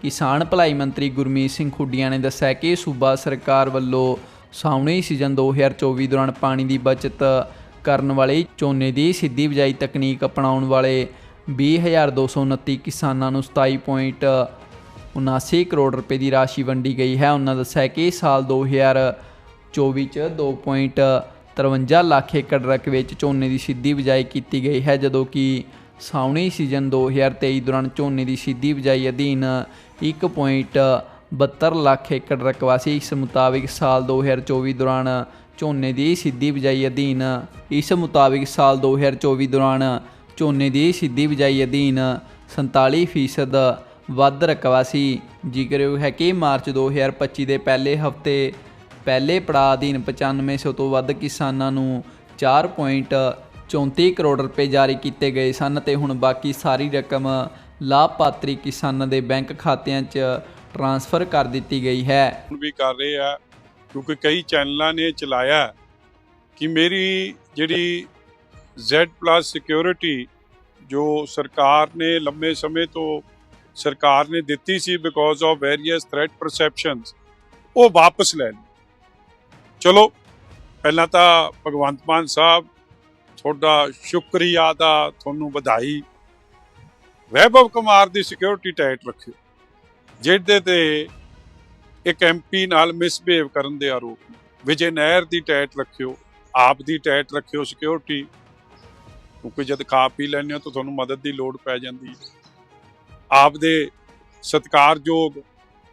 ਕਿਸਾਨ ਭਲਾਈ ਮੰਤਰੀ ਗੁਰਮੀਤ ਸਿੰਘ ਖੁੱਡੀਆਂ ਨੇ ਦੱਸਿਆ ਕਿ ਸੂਬਾ ਸਰਕਾਰ ਵੱਲੋਂ ਸਾਉਣੀ ਸੀਜ਼ਨ 2024 ਦੌਰਾਨ ਪਾਣੀ ਦੀ ਬਚਤ ਕਰਨ ਵਾਲੇ ਝੋਨੇ ਦੀ ਸਿੱਧੀ ਬਿਜਾਈ ਤਕਨੀਕ ਅਪਣਾਉਣ ਵਾਲੇ 20229 ਕਿਸਾਨਾਂ ਨੂੰ 27.79 ਕਰੋੜ ਰੁਪਏ ਦੀ ਰਾਸ਼ੀ ਵੰਡੀ ਗਈ ਹੈ। ਉਹਨਾਂ ਦੱਸਿਆ ਕਿ ਸਾਲ 2024 ਚ 2.53 ਲੱਖ ਏਕੜ ਰਕਬੇ ਵਿੱਚ ਝੋਨੇ ਦੀ ਸਿੱਧੀ ਬਿਜਾਈ ਕੀਤੀ ਗਈ ਹੈ, ਜਦੋਂ ਕਿ ਸਾਉਣੀ ਸੀਜ਼ਨ 2023 ਦੌਰਾਨ ਝੋਨੇ ਦੀ ਸਿੱਧੀ ਬਿਜਾਈ ਅਧੀਨ 1.72 ਲੱਖ ਏਕੜ ਰਕਬਾ ਸੀ ਇਸ ਮੁਤਾਬਿਕ ਸਾਲ 2024 ਦੌਰਾਨ ਝੋਨੇ ਦੀ ਸਿੱਧੀ ਬਿਜਾਈ ਅਧੀਨ, ਇਸ ਮੁਤਾਬਿਕ ਸਾਲ 2024 ਦੌਰਾਨ ਝੋਨੇ ਦੀ ਸਿੱਧੀ ਬਿਜਾਈ ਅਧੀਨ 47% ਵੱਧ ਰਕਬਾ ਸੀ ਜ਼ਿਕਰਯੋਗ ਹੈ ਕਿ ਮਾਰਚ 2025 ਦੇ ਪਹਿਲੇ ਹਫ਼ਤੇ ਪਹਿਲੇ ਪੜਾਅ ਅਧੀਨ 9500 ਤੋਂ ਵੱਧ ਕਿਸਾਨਾਂ ਨੂੰ 4.34 ਕਰੋੜ ਰੁਪਏ ਜਾਰੀ ਕੀਤੇ ਗਏ ਸਨ ਤੇ ਹੁਣ ਬਾਕੀ ਸਾਰੀ ਰਕਮ ਲਾਭਪਾਤਰੀ ਕਿਸਾਨਾਂ ਦੇ ਬੈਂਕ ਖਾਤਿਆਂ 'ਚ ਟਰਾਂਸਫਰ ਕਰ ਦਿੱਤੀ ਗਈ ਹੈ। ਹੁਣ ਵੀ ਕਰ ਰਹੇ ਆ, ਕਿਉਂਕਿ ਕਈ ਚੈਨਲਾਂ ਨੇ ਚਲਾਇਆ ਕਿ ਮੇਰੀ ਜਿਹੜੀ Z+ ਸਿਕਿਉਰਿਟੀ ਜੋ ਸਰਕਾਰ ਨੇ ਲੰਮੇ ਸਮੇਂ ਤੋਂ ਸਰਕਾਰ ਨੇ ਦਿੱਤੀ ਸੀ because of various threat perceptions ਉਹ ਵਾਪਸ ਲੈ ਲਈ। ਚਲੋ, ਪਹਿਲਾਂ ਤਾਂ ਭਗਵੰਤ ਮਾਨ ਸਾਹਿਬ, ਤੁਹਾਡਾ ਸ਼ੁਕਰੀਆ ਦਾ ਤੁਹਾਨੂੰ ਵਧਾਈ। ਵੈਭਵ ਕੁਮਾਰ ਦੀ ਸਿਕਿਉਰਿਟੀ ਟਾਈਟ ਰੱਖਿਓ, ਜਿਹਦੇ ਤੇ ਇੱਕ ਐਮਪੀ ਨਾਲ ਮਿਸਬਿਹੇਵ ਕਰਨ ਦੇ ਆਰੋਪ ਵਿਜੇ ਨਹਿਰ ਦੀ ਟੈਟ ਰੱਖਿਓ, ਆਪ ਦੀ ਟੈਟ ਰੱਖਿਓ ਸਿਕਿਉਰਿਟੀ ਕਿਉਂਕਿ ਜਦ ਖਾ ਪੀ ਲੈਂਦੇ ਹੋ ਤਾਂ ਤੁਹਾਨੂੰ ਮਦਦ ਦੀ ਲੋੜ ਪੈ ਜਾਂਦੀ ਹੈ। ਆਪ ਦੇ ਸਤਿਕਾਰਯੋਗ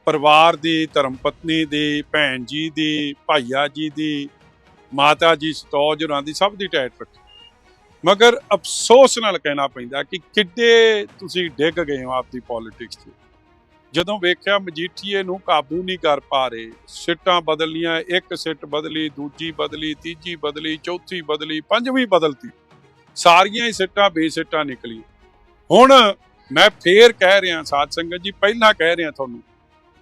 ਪਰਿਵਾਰ ਦੀ ਧਰਮ ਪਤਨੀ ਦੀ, ਭੈਣ ਜੀ ਦੀ, ਭਾਈਆ ਜੀ ਦੀ, ਮਾਤਾ ਜੀ, ਸਤੌਜ ਹੋਰਾਂ ਦੀ ਸਭ ਦੀ ਟੈਟ ਰੱਖਿਓ। ਮਗਰ ਅਫਸੋਸ ਨਾਲ ਕਹਿਣਾ ਪੈਂਦਾ ਕਿ ਕਿੱਡੇ ਤੁਸੀਂ ਡਿੱਗ ਗਏ ਹੋ ਆਪਦੀ ਪੋਲਿਟਿਕਸ 'ਚ ਜਦੋਂ ਵੇਖਿਆ ਮਜੀਠੀਏ ਨੂੰ ਕਾਬੂ ਨਹੀਂ ਕਰ ਪਾ ਰਹੇ, ਸਿੱਟਾਂ ਬਦਲੀਆਂ, ਇੱਕ ਸਿੱਟ ਬਦਲੀ, ਦੂਜੀ ਬਦਲੀ, ਤੀਜੀ ਬਦਲੀ, ਚੌਥੀ ਬਦਲੀ, ਪੰਜਵੀਂ ਬਦਲਤੀ। ਸਾਰੀਆਂ ਹੀ ਸਿੱਟਾਂ ਬੇਸਿੱਟਾਂ ਨਿਕਲੀ ਹੁਣ ਮੈਂ ਫੇਰ ਕਹਿ ਰਿਹਾ ਸਾਧ ਸੰਗਤ ਜੀ, ਪਹਿਲਾਂ ਕਹਿ ਰਿਹਾ ਤੁਹਾਨੂੰ,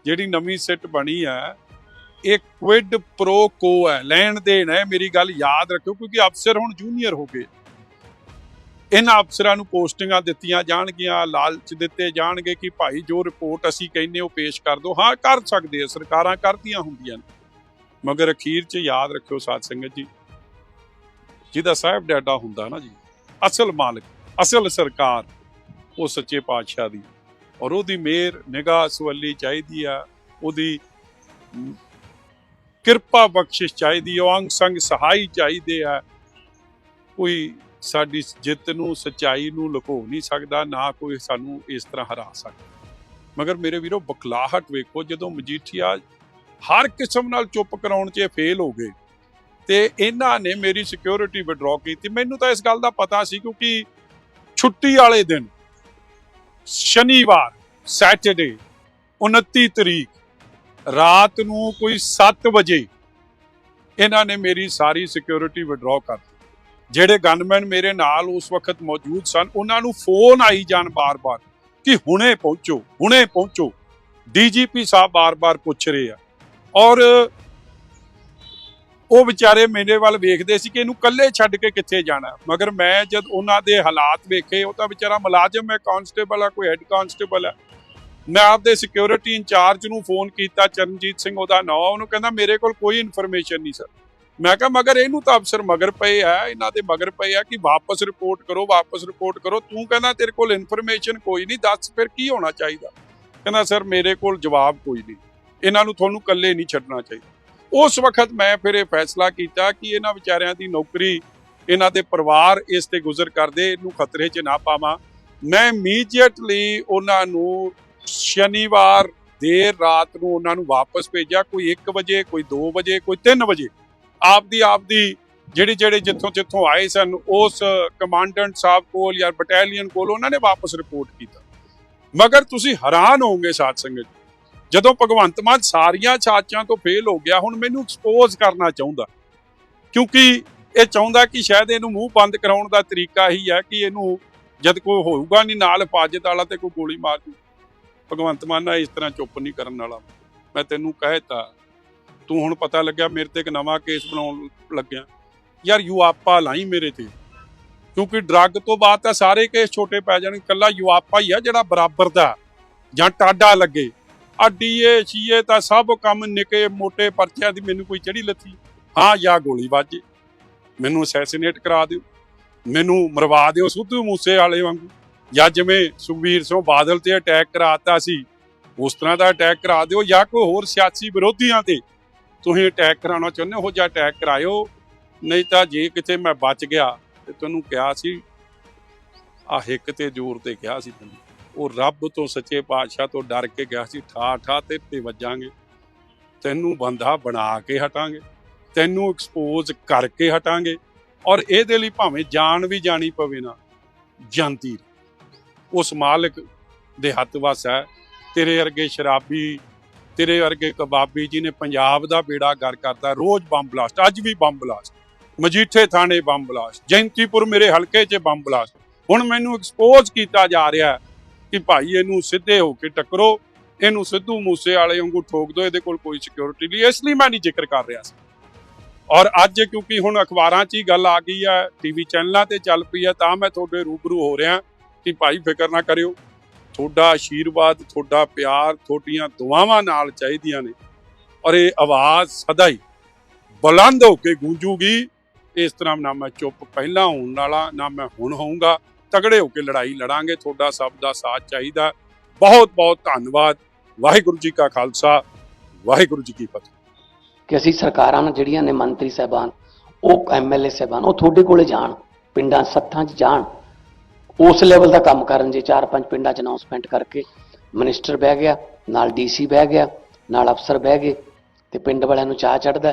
ਜਿਹੜੀ ਨਵੀਂ ਸਿੱਟ ਬਣੀ ਹੈ ਇਹ ਕੁਇਡ ਪ੍ਰੋ ਕੋ ਹੈ, ਲੈਣ ਦੇਣ ਹੈ, ਮੇਰੀ ਗੱਲ ਯਾਦ ਰੱਖਿਓ, ਕਿਉਂਕਿ ਅਫਸਰ ਹੁਣ ਜੂਨੀਅਰ ਹੋ ਗਏ। ਇਹਨਾਂ ਅਫਸਰਾਂ ਨੂੰ ਪੋਸਟਿੰਗਾਂ ਦਿੱਤੀਆਂ ਜਾਣਗੀਆਂ, ਲਾਲਚ ਦਿੱਤੇ ਜਾਣਗੇ ਕਿ ਭਾਈ ਜੋ ਰਿਪੋਰਟ ਅਸੀਂ ਕਹਿੰਨੇ ਉਹ ਪੇਸ਼ ਕਰ ਦਿਓ। ਹਾਂ, ਕਰ ਸਕਦੇ ਆ, ਸਰਕਾਰਾਂ ਕਰਦੀਆਂ ਹੁੰਦੀਆਂ ਨੇ। ਮਗਰ ਅਖੀਰ 'ਚ ਯਾਦ ਰੱਖਿਓ ਸਾਧ ਸੰਗਤ ਜੀ। ਜਿਹਦਾ ਸਾਹਿਬ ਡਾਡਾ ਹੁੰਦਾ ਨਾ ਜੀ, ਅਸਲ ਮਾਲਕ, ਅਸਲ ਸਰਕਾਰ, ਉਹ ਸੱਚੇ ਪਾਤਸ਼ਾਹ ਦੀ। ਔਰ ਉਹਦੀ ਮਿਹਰ, ਨਿਗਾਹ ਸਵੱਲੀ ਚਾਹੀਦੀ ਆ, ਉਹਦੀ ਕਿਰਪਾ ਬਖਸ਼ਿਸ਼ ਚਾਹੀਦੀ ਆ ਅੰਗ ਸੰਗ ਸਹਾਈ ਚਾਹੀਦੇ ਆ। ਕੋਈ ਸਾਡੀ ਜਿੱਤ ਨੂੰ, ਸਚਾਈ ਨੂੰ ਲੁਕੋ ਨਹੀਂ ਸਕਦਾ, ਨਾ ਕੋਈ ਸਾਨੂੰ ਇਸ ਤਰ੍ਹਾਂ ਹਰਾ ਸਕਦਾ। ਮਗਰ ਮੇਰੇ ਵੀਰੋ, ਬਖਲਾਹਟ ਵੇਖੋ, ਜਦੋਂ ਮਜੀਠੀਆ ਹਰ ਕਿਸਮ ਨਾਲ ਚੁੱਪ ਕਰਾਉਣ 'ਚ ਫੇਲ ਹੋ ਗਏ ਤੇ ਇਹਨਾਂ ਨੇ ਮੇਰੀ ਸਿਕਿਉਰਿਟੀ ਵਿਡਰਾਅ ਕੀਤੀ। ਮੈਨੂੰ ਤਾਂ ਇਸ ਗੱਲ ਦਾ ਪਤਾ ਸੀ ਕਿਉਂਕਿ ਛੁੱਟੀ ਵਾਲੇ ਦਿਨ, ਸ਼ਨੀਵਾਰ ਸੈਟਰਡੇ 29 ਤਰੀਕ, ਰਾਤ ਨੂੰ ਕੋਈ 7 ਵਜੇ ਇਹਨਾਂ ਨੇ ਮੇਰੀ ਸਾਰੀ ਸਿਕਿਉਰਿਟੀ ਵਿਡਰਾਅ ਕਰ ਜਿਹੜੇ ਗਨਮੈਨ ਮੇਰੇ ਨਾਲ ਉਸ ਵਕਤ ਮੌਜੂਦ ਸਨ, ਉਹਨਾਂ ਨੂੰ ਫੋਨ ਆਈ ਜਾਣ ਬਾਰ-ਬਾਰ ਕਿ ਹੁਣੇ ਪਹੁੰਚੋ ਹੁਣੇ ਪਹੁੰਚੋ। ਡੀਜੀਪੀ ਸਾਹਿਬ ਬਾਰ-ਬਾਰ ਪੁੱਛ ਰਹੇ ਆ। ਔਰ ਉਹ ਵਿਚਾਰੇ ਮੇਰੇ ਵੱਲ ਵੇਖਦੇ ਸੀ ਕਿ ਇਹਨੂੰ ਇਕੱਲੇ ਛੱਡ ਕੇ ਕਿੱਥੇ ਜਾਣਾ। ਮਗਰ ਮੈਂ ਜਦ ਉਹਨਾਂ ਦੇ ਹਾਲਾਤ ਵੇਖੇ, ਉਹ ਤਾਂ ਵਿਚਾਰਾ ਮੁਲਾਜ਼ਮ ਹੈ ਕਾਂਸਟੇਬਲ ਆ, ਕੋਈ ਹੈੱਡ ਕਾਂਸਟੇਬਲ ਹੈ ਮੈਂ ਆਪਦੇ ਸਿਕਿਉਰਿਟੀ ਇੰਚਾਰਜ ਨੂੰ ਫੋਨ ਕੀਤਾ, ਚਰਨਜੀਤ ਸਿੰਘ ਉਹਦਾ ਨਾਮ ਉਹਨੂੰ ਕਹਿੰਦਾ, ਮੇਰੇ ਕੋਲ ਕੋਈ ਇਨਫੋਰਮੇਸ਼ਨ ਨਹੀਂ ਸਰ ਮੈਂ ਕਿਹਾ, ਮਗਰ ਇਹਨੂੰ ਤਾਂ ਅਫਸਰ ਮਗਰ ਪਏ ਆ, ਇਹਨਾਂ ਦੇ ਮਗਰ ਪਏ ਆ ਕਿ ਵਾਪਸ ਰਿਪੋਰਟ ਕਰੋ, ਵਾਪਸ ਰਿਪੋਰਟ ਕਰੋ। ਤੂੰ ਕਹਿੰਦਾ, ਤੇਰੇ ਕੋਲ ਇਨਫੋਰਮੇਸ਼ਨ ਕੋਈ ਨਹੀਂ, ਦੱਸ ਫਿਰ ਕੀ ਹੋਣਾ ਚਾਹੀਦਾ? ਕਹਿੰਦਾ, ਸਰ, ਮੇਰੇ ਕੋਲ ਜਵਾਬ ਕੋਈ ਨਹੀਂ, ਇਹਨਾਂ ਨੂੰ ਤੁਹਾਨੂੰ ਇਕੱਲੇ ਨਹੀਂ ਛੱਡਣਾ ਚਾਹੀਦਾ। ਉਸ ਵਕਤ ਮੈਂ ਫਿਰ ਇਹ ਫੈਸਲਾ ਕੀਤਾ ਕਿ ਇਹਨਾਂ ਵਿਚਾਰਿਆਂ ਦੀ ਨੌਕਰੀ, ਇਹਨਾਂ ਦੇ ਪਰਿਵਾਰ ਇਸ ਤੇ ਗੁਜ਼ਰ ਕਰਦੇ, ਇਹਨੂੰ ਖਤਰੇ 'ਚ ਨਾ ਪਾਵਾਂ। ਮੈਂ ਇਮੀਡੀਏਟਲੀ ਉਹਨਾਂ ਨੂੰ ਸ਼ਨੀਵਾਰ ਦੇਰ ਰਾਤ ਨੂੰ ਉਹਨਾਂ ਨੂੰ ਵਾਪਸ ਭੇਜਿਆ, ਕੋਈ 1 ਵਜੇ, ਕੋਈ 2 ਵਜੇ, ਕੋਈ 3 ਵਜੇ। ਆਪਦੀ ਆਪਦੀ ਜਿਹੜੇ ਜਿਹੜੇ ਜਿੱਥੋਂ ਜਿੱਥੋਂ ਆਏ ਸਨ, ਉਸ ਕਮਾਂਡੈਂਟ ਸਾਹਿਬ ਕੋਲ ਜਾਂ ਬਟਾਲੀਅਨ ਕੋਲ ਉਹਨਾਂ ਨੇ ਵਾਪਸ ਰਿਪੋਰਟ ਕੀਤਾ। ਮਗਰ ਤੁਸੀਂ ਹੈਰਾਨ ਹੋਵੋਗੇ ਸਾਧ ਸੰਗਤ ਜਦੋਂ ਭਗਵੰਤ ਮਾਨ ਸਾਰੀਆਂ ਚਾਚਾਂ ਤੋਂ ਫੇਲ ਹੋ ਗਿਆ, ਹੁਣ ਮੈਨੂੰ ਐਕਸਪੋਜ਼ ਕਰਨਾ ਚਾਹੁੰਦਾ। ਕਿਉਂਕਿ ਇਹ ਚਾਹੁੰਦਾ ਕਿ ਸ਼ਾਇਦ ਇਹਨੂੰ ਮੂੰਹ ਬੰਦ ਕਰਾਉਣ ਦਾ ਤਰੀਕਾ ਹੀ ਹੈ ਕਿ ਇਹਨੂੰ ਜਦ ਕੋਈ ਹੋਊਗਾ ਨਹੀਂ, ਨਾਲ ਹਿਫਾਜ਼ਤ ਵਾਲਾ ਤੇ ਕੋਈ ਗੋਲੀ ਮਾਰ ਦੂ ਭਗਵੰਤ ਮਾਨ ਨਾ ਇਸ ਤਰ੍ਹਾਂ ਚੁੱਪ ਨਹੀਂ ਕਰਨ ਵਾਲਾ। ਮੈਂ ਤੈਨੂੰ ਕਹਿਤਾ ਤੂੰ ਹੁਣ ਪਤਾ ਲੱਗਿਆ ਮੇਰੇ ਤੇ ਇੱਕ ਨਵਾਂ ਕੇਸ ਬਣਾਉਣ ਲੱਗਿਆ। ਯਾਰ ਯੂਆਪਾ ਲਾਈ ਮੇਰੇ ਤੇ। ਕਿਉਂਕਿ ਡਰੱਗ ਤੋਂ ਬਾਅਦ ਤਾਂ ਸਾਰੇ ਕੇਸ ਛੋਟੇ ਪੈ ਜਾਣਗੇ। ਕੱਲਾ ਯੂਆਪਾ ਹੀ ਆ ਜਿਹੜਾ ਬਰਾਬਰ ਦਾ ਜਾਂ ਟਾਡਾ ਲੱਗੇ। ਆ ਡੀਏ ਸ਼ੀਏ ਤਾਂ ਸਭ ਕੰਮ ਨਿੱਕੇ ਮੋਟੇ ਪਰਚਿਆਂ ਦੀ ਮੈਨੂੰ ਕੋਈ ਚੜੀ ਲੱਥੀ। ਹਾਂ ਜਾਂ ਗੋਲੀ ਵੱਜੇ ਮੈਨੂੰ ਅਸੈਸੀਨੇਟ ਕਰਾ ਦਿਓ। ਮੈਨੂੰ ਮਰਵਾ ਦਿਓ ਸਿੱਧੂ ਮੂਸੇ ਵਾਲੇ ਵਾਂਗੂ। ਜਾਂ ਜਿਵੇਂ ਸੁਖਬੀਰ ਸਿੰਘ ਬਾਦਲ ਤੇ ਅਟੈਕ ਕਰਾਤਾ ਸੀ, ਉਸ ਤਰ੍ਹਾਂ ਦਾ ਅਟੈਕ ਕਰਾ ਦਿਓ ਜਾਂ ਕੋਈ ਹੋਰ ਸਿਆਸੀ ਵਿਰੋਧੀਆਂ ਤੇ। ਤੁਸੀਂ ਅਟੈਕ ਕਰਾਉਣਾ ਚਾਹੁੰਦੇ ਹੋ ਜਾਂ ਅਟੈਕ ਕਰਾਇਓ। ਨਹੀਂ ਤਾਂ ਜੇ ਕਿਤੇ ਮੈਂ ਬਚ ਗਿਆ ਤੇ ਤੈਨੂੰ ਕਿਹਾ ਸੀ ਆ ਹਿੱਕ ਤੇ ਜ਼ੋਰ ਤੇ ਕਿਹਾ ਸੀ ਤੈਨੂੰ। ਉਹ ਰੱਬ ਤੋਂ ਸੱਚੇ ਪਾਤਸ਼ਾਹ ਤੋਂ ਡਰ ਕੇ ਗਿਆ ਸੀ, ਠਾ ਠਾ ਤੇ ਤੇ ਵੱਜਾਂਗੇ। ਤੈਨੂੰ ਬੰਦਾ ਬਣਾ ਕੇ ਹਟਾਂਗੇ, ਤੈਨੂੰ ਐਕਸਪੋਜ਼ ਕਰਕੇ ਹਟਾਂਗੇ ਔਰ ਇਹਦੇ ਲਈ ਭਾਵੇਂ ਜਾਨ ਵੀ ਜਾਣੀ ਪਵੇ ਨਾ, ਜਾਂਦੀ ਉਸ ਮਾਲਕ ਦੇ ਹੱਥ ਵਸ ਹੈ, ਤੇਰੇ ਵਰਗੇ ਸ਼ਰਾਬੀ ਤੇਰੇ ਵਰਗੇ ਕਬਾਬੀ ਜੀ ਨੇ ਪੰਜਾਬ ਦਾ ਬੇੜਾ ਗਰ ਕਰਤਾ, ਰੋਜ਼ ਬੰਬ ਬਲਾਸਟ, ਅੱਜ ਵੀ ਬੰਬ ਬਲਾਸਟ, ਮਜੀਠੇ ਥਾਣੇ ਬੰਬ ਬਲਾਸਟ, ਜੈਂਤੀਪੁਰ ਮੇਰੇ ਹਲਕੇ 'ਚ ਬੰਬ ਬਲਾਸਟ। ਹੁਣ ਮੈਨੂੰ ਐਕਸਪੋਜ਼ ਕੀਤਾ ਜਾ ਰਿਹਾ ਕਿ ਭਾਈ ਇਹਨੂੰ ਸਿੱਧੇ ਹੋ ਕੇ ਟੱਕਰੋ, ਇਹਨੂੰ ਸਿੱਧੂ ਮੂਸੇ ਵਾਲੇ ਵਾਂਗੂ ਠੋਕ ਦਿਓ, ਇਹਦੇ ਕੋਲ ਕੋਈ ਸਿਕਿਉਰਿਟੀ ਨਹੀਂ, ਇਸ ਲਈ ਮੈਂ ਨਹੀਂ ਜ਼ਿਕਰ ਕਰ ਰਿਹਾ ਸੀ। ਔਰ ਅੱਜ ਕਿਉਂਕਿ ਹੁਣ ਅਖਬਾਰਾਂ 'ਚ ਹੀ ਗੱਲ ਆ ਗਈ ਹੈ ਟੀਵੀ ਚੈਨਲਾਂ ਤੇ ਚੱਲ ਪਈ ਹੈ, ਤਾਂ ਮੈਂ ਤੁਹਾਡੇ ਰੂਬਰੂ ਹੋ ਰਿਹਾ ਕਿ ਭਾਈ ਫਿਕਰ ਨਾ ਕਰਿਓ। ਤੁਹਾਡਾ ਆਸ਼ੀਰਵਾਦ, ਤੁਹਾਡਾ ਪਿਆਰ, ਤੁਹਾਡੀਆਂ ਦੁਆਵਾਂ ਨਾਲ ਚਾਹੀਦੀਆਂ ਨੇ। ਔਰ ਇਹ ਆਵਾਜ਼ ਸਦਾ ਹੀ ਬੁਲੰਦ ਹੋ ਕੇ ਗੂੰਜੂਗੀ। ਇਸ ਤਰ੍ਹਾਂ ਨਾ ਮੈਂ ਚੁੱਪ ਪਹਿਲਾਂ ਹੋਣ ਵਾਲਾ, ਨਾ ਮੈਂ ਹੁਣ ਹੋਊਂਗਾ। ਤਗੜੇ ਹੋ ਕੇ ਲੜਾਈ ਲੜਾਂਗੇ, ਤੁਹਾਡਾ ਸਭ ਦਾ ਸਾਥ ਚਾਹੀਦਾ। ਬਹੁਤ ਬਹੁਤ ਧੰਨਵਾਦ। ਵਾਹਿਗੁਰੂ ਜੀ ਕਾ ਖਾਲਸਾ, ਵਾਹਿਗੁਰੂ ਜੀ ਕੀ ਫਤਿਹ। ਕਿ ਅਸੀਂ ਸਰਕਾਰਾਂ ਨਾਲ ਜਿਹੜੀਆਂ ਨੇ ਮੰਤਰੀ ਸਾਹਿਬਾਨ, ਉਹ ਐਮਐਲਏ ਸਾਹਿਬਾਨ, ਉਹ ਤੁਹਾਡੇ ਕੋਲੇ ਜਾਣ, ਪਿੰਡਾਂ ਸੱਥਾਂ 'ਚ ਜਾਣ। ਉਸ ਲੈਵਲ ਦਾ ਕੰਮ ਕਰਨ ਜੇ ਚਾਰ ਪੰਜ ਪਿੰਡਾਂ 'ਚ ਅਨਾਉਂਸਮੈਂਟ ਕਰਕੇ ਮਿਨਿਸਟਰ ਬਹਿ ਗਿਆ, ਨਾਲ ਡੀਸੀ ਬਹਿ ਗਿਆ, ਨਾਲ ਅਫਸਰ ਬਹਿ ਗਏ ਤੇ ਪਿੰਡ ਵਾਲਿਆਂ ਨੂੰ ਚਾਹ ਚੜਦਾ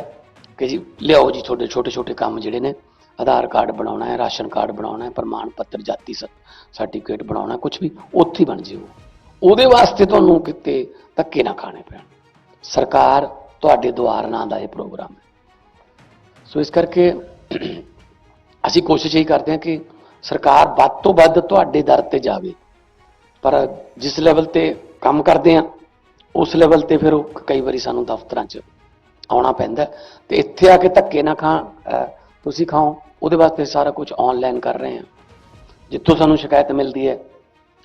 ਕਿ ਜੀ ਲਿਆਓ ਜੀ ਤੁਹਾਡੇ ਛੋਟੇ ਛੋਟੇ ਕੰਮ ਜਿਹੜੇ ਨੇ, ਆਧਾਰ ਕਾਰਡ ਬਣਾਉਣਾ ਹੈ, ਰਾਸ਼ਨ ਕਾਰਡ ਬਣਾਉਣਾ ਹੈ, ਪ੍ਰਮਾਣ ਪੱਤਰ, ਜਾਤੀ ਸਰਟੀਫਿਕੇਟ ਬਣਾਉਣਾ ਕੁਝ ਵੀ ਉੱਥੇ ਹੀ ਬਣ ਜਿਓ ਉਹਦੇ ਵਾਸਤੇ ਤੁਹਾਨੂੰ ਕਿਤੇ ਧੱਕੇ ਨਾ ਖਾਣੇ ਪੈਣ। ਸਰਕਾਰ ਤੁਹਾਡੇ ਦੁਆਰ ਨਾਂ ਦਾ ਇਹ ਪ੍ਰੋਗਰਾਮ ਹੈ। ਸੋ ਇਸ ਕਰਕੇ ਅਸੀਂ ਕੋਸ਼ਿਸ਼ ਇਹੀ ਕਰਦੇ ਹਾਂ ਕਿ ਸਰਕਾਰ ਵੱਧ ਤੋਂ ਵੱਧ ਤੁਹਾਡੇ ਦਰ ਤੇ ਜਾਵੇ। ਪਰ ਜਿਸ ਲੈਵਲ ਤੇ ਕੰਮ ਕਰਦੇ ਆ, ਉਸ ਲੈਵਲ ਤੇ ਫਿਰ ਉਹ ਕਈ ਵਾਰੀ ਸਾਨੂੰ ਦਫ਼ਤਰਾਂ 'ਚ ਆਉਣਾ ਪੈਂਦਾ ਹੈ। ਤੇ ਇੱਥੇ ਆ ਕੇ ਧੱਕੇ ਨਾ ਖਾਂ ਤੁਸੀਂ ਖਾਓ, ਉਹਦੇ ਵਾਸਤੇ ਸਾਰਾ ਕੁਝ ਆਨਲਾਈਨ ਕਰ ਰਹੇ ਹਾਂ ਜਿੱਥੋਂ ਸਾਨੂੰ ਸ਼ਿਕਾਇਤ ਮਿਲਦੀ ਹੈ,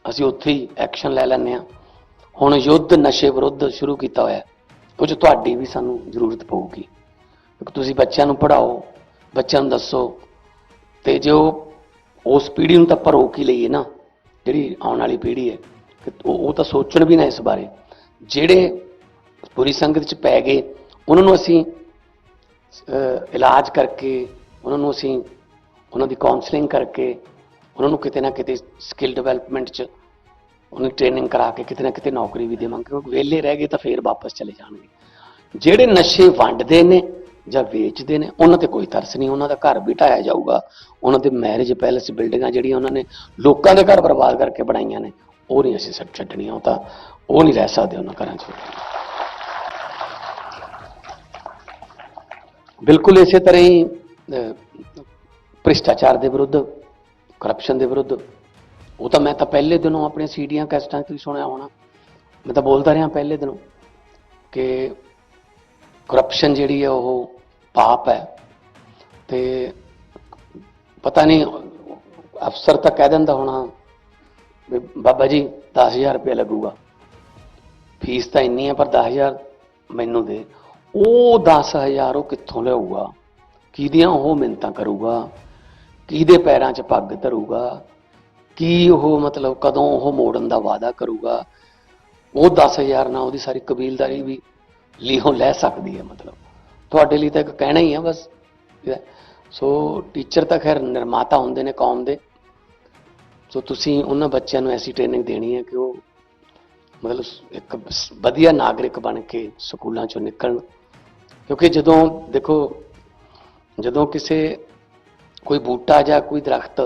ਅਸੀਂ ਉੱਥੇ ਹੀ ਐਕਸ਼ਨ ਲੈ ਲੈਂਦੇ ਹਾਂ ਹੁਣ ਯੁੱਧ ਨਸ਼ੇ ਵਿਰੁੱਧ ਸ਼ੁਰੂ ਕੀਤਾ ਹੋਇਆ ਕੁਝ ਤੁਹਾਡੀ ਵੀ ਸਾਨੂੰ ਜ਼ਰੂਰਤ ਪਊਗੀ। ਤੁਸੀਂ ਬੱਚਿਆਂ ਨੂੰ ਪੜ੍ਹਾਓ, ਬੱਚਿਆਂ ਨੂੰ ਦੱਸੋ, ਤੇ ਜੋ ਉਸ ਪੀੜ੍ਹੀ ਨੂੰ ਤਾਂ ਆਪਾਂ ਰੋਕ ਹੀ ਲਈਏ ਨਾ, ਜਿਹੜੀ ਆਉਣ ਵਾਲੀ ਪੀੜ੍ਹੀ ਹੈ। ਕਿ ਉਹ ਉਹ ਤਾਂ ਸੋਚਣ ਵੀ ਨਾ ਇਸ ਬਾਰੇ। ਜਿਹੜੇ ਪੂਰੀ ਸੰਗਤ ਚ ਪੈ ਗਏ, ਉਹਨਾਂ ਨੂੰ ਅਸੀਂ ਇਲਾਜ ਕਰਕੇ, ਉਹਨਾਂ ਨੂੰ ਅਸੀਂ, ਉਹਨਾਂ ਦੀ ਕਾਉਂਸਲਿੰਗ ਕਰਕੇ, ਉਹਨਾਂ ਨੂੰ ਕਿਤੇ ਨਾ ਕਿਤੇ ਸਕਿੱਲ ਡਿਵੈਲਪਮੈਂਟ ਚ, ਉਹਨੂੰ ਟ੍ਰੇਨਿੰਗ ਕਰਾ ਕੇ ਕਿਤੇ ਨਾ ਕਿਤੇ ਨੌਕਰੀ ਵੀ ਦੇਵਾਂਗੇ। ਕਿਉਂਕਿ ਵਿਹਲੇ ਰਹਿ ਗਏ ਤਾਂ ਫੇਰ ਵਾਪਸ ਚਲੇ ਜਾਣਗੇ। ਜਿਹੜੇ ਨਸ਼ੇ ਵੰਡਦੇ ਨੇ ਜਾਂ ਵੇਚਦੇ ਨੇ, ਉਹਨਾਂ ਤੇ ਕੋਈ ਤਰਸ ਨਹੀਂ, ਉਹਨਾਂ ਦਾ ਘਰ ਵੀ ਢਾਇਆ ਜਾਊਗਾ। ਉਹਨਾਂ ਦੇ ਮੈਰਿਜ ਪੈਲੇਸ ਬਿਲਡਿੰਗਾਂ ਜਿਹੜੀਆਂ ਉਹਨਾਂ ਨੇ ਲੋਕਾਂ ਦੇ ਘਰ ਬਰਬਾਦ ਕਰਕੇ ਬਣਾਈਆਂ ਨੇ, ਉਹ ਨਹੀਂ ਅਸੀਂ ਛੱਡ- ਛੱਡਣੀਆਂ, ਉਹ ਤਾਂ ਉਹ ਨਹੀਂ ਰਹਿ ਸਕਦੇ ਉਹਨਾਂ ਘਰਾਂ 'ਚ। ਬਿਲਕੁਲ ਇਸੇ ਤਰ੍ਹਾਂ ਹੀ ਭ੍ਰਿਸ਼ਟਾਚਾਰ ਦੇ ਵਿਰੁੱਧ ਕਰਪਸ਼ਨ ਦੇ ਵਿਰੁੱਧ, ਉਹ ਤਾਂ ਮੈਂ ਤਾਂ ਪਹਿਲੇ ਦਿਨੋਂ ਆਪਣੀਆਂ ਸੀਡੀਆਂ, ਕੈਸਟਾਂ 'ਚ ਵੀ ਸੁਣਿਆ ਹੋਣਾ। ਮੈਂ ਤਾਂ ਬੋਲਦਾ ਰਿਹਾ ਪਹਿਲੇ ਦਿਨੋਂ ਕਿ ਕਰਪਸ਼ਨ ਜਿਹੜੀ ਹੈ ਉਹ ਪਾਪ ਹੈ। ਤੇ ਪਤਾ ਨਹੀਂ, ਅਫਸਰ ਤਾਂ ਕਹਿ ਦਿੰਦਾ ਹੋਣਾ ਵੀ ਬਾਬਾ ਜੀ 10000 ਰੁਪਏ ਲੱਗੂਗਾ। ਫੀਸ ਤਾਂ ਇੰਨੀ ਹੈ, ਪਰ 10000 ਮੈਨੂੰ ਦੇ। ਉਹ 10000 ਉਹ ਕਿੱਥੋਂ ਲਿਆਊਗਾ? ਕਿਹਦੀਆਂ ਉਹ ਮਿੰਤਾਂ ਕਰੂਗਾ? ਕਿਹਦੇ ਪੈਰਾਂ 'ਚ ਪੱਗ ਧਰੂਗਾ? ਕੀ ਉਹ ਮਤਲਬ ਕਦੋਂ ਉਹ ਮੋੜਨ ਦਾ ਵਾਅਦਾ ਕਰੂਗਾ? ਉਹ 10000 ਨਾਲ ਉਹਦੀ ਸਾਰੀ ਕਬੀਲਦਾਰੀ ਵੀ ਲੀਹੋਂ ਲੈ ਸਕਦੀ ਹੈ ਮਤਲਬ। ਤੁਹਾਡੇ ਲਈ ਤਾਂ ਇੱਕ ਕਹਿਣਾ ਹੀ ਆ ਬਸ ਸੋ ਟੀਚਰ ਤਾਂ ਖੈਰ ਨਿਰਮਾਤਾ ਹੁੰਦੇ ਨੇ ਕੌਮ ਦੇ। ਸੋ ਤੁਸੀਂ ਉਹਨਾਂ ਬੱਚਿਆਂ ਨੂੰ ਐਸੀ ਟ੍ਰੇਨਿੰਗ ਦੇਣੀ ਹੈ ਕਿ ਉਹ ਮਤਲਬ ਇੱਕ ਵਧੀਆ ਨਾਗਰਿਕ ਬਣ ਕੇ ਸਕੂਲਾਂ ਚੋਂ ਨਿਕਲਣ। ਕਿਉਂਕਿ ਜਦੋਂ, ਦੇਖੋ, ਜਦੋਂ ਕਿਸੇ ਕੋਈ ਬੂਟਾ ਜਾਂ ਕੋਈ ਦਰਖਤ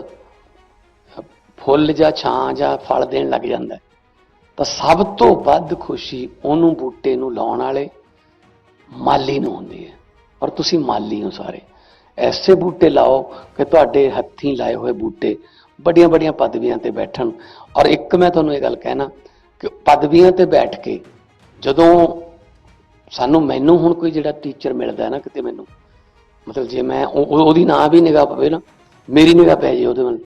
ਫੁੱਲ ਜਾਂ ਛਾਂ ਜਾਂ ਫਲ ਦੇਣ ਲੱਗ ਜਾਂਦਾ ਤਾਂ ਸਭ ਤੋਂ ਵੱਧ ਖੁਸ਼ੀ ਉਹਨੂੰ ਬੂਟੇ ਨੂੰ ਲਾਉਣ ਵਾਲੇ ਮਾਲੀ ਨੂੰ ਹੁੰਦੀ ਹੈ। ਔਰ ਤੁਸੀਂ ਮਾਲੀ ਹੋ ਸਾਰੇ। ਐਸੇ ਬੂਟੇ ਲਾਓ ਕਿ ਤੁਹਾਡੇ ਹੱਥੀਂ ਲਾਏ ਹੋਏ ਬੂਟੇ ਵੱਡੀਆਂ ਵੱਡੀਆਂ ਪਦਵੀਆਂ ਤੇ ਬੈਠਣ। ਔਰ ਇੱਕ ਮੈਂ ਤੁਹਾਨੂੰ ਇਹ ਗੱਲ ਕਹਿਣਾ ਕਿ ਪਦਵੀਆਂ ਤੇ ਬੈਠ ਕੇ ਜਦੋਂ ਸਾਨੂੰ ਮੈਨੂੰ ਹੁਣ ਕੋਈ ਜਿਹੜਾ ਟੀਚਰ ਮਿਲਦਾ ਹੈ ਨਾ ਕਿਤੇ ਮੈਨੂੰ, ਮਤਲਬ ਜੇ ਮੈਂ ਉਹ- ਉਹਦੀ ਨਾਂ ਵੀ ਨਿਗਾਹ ਪਵੇ ਨਾ, ਮੇਰੀ ਨਿਗਾਹ ਪੈ ਜੇ ਉਹਦੇ ਵੱਲ।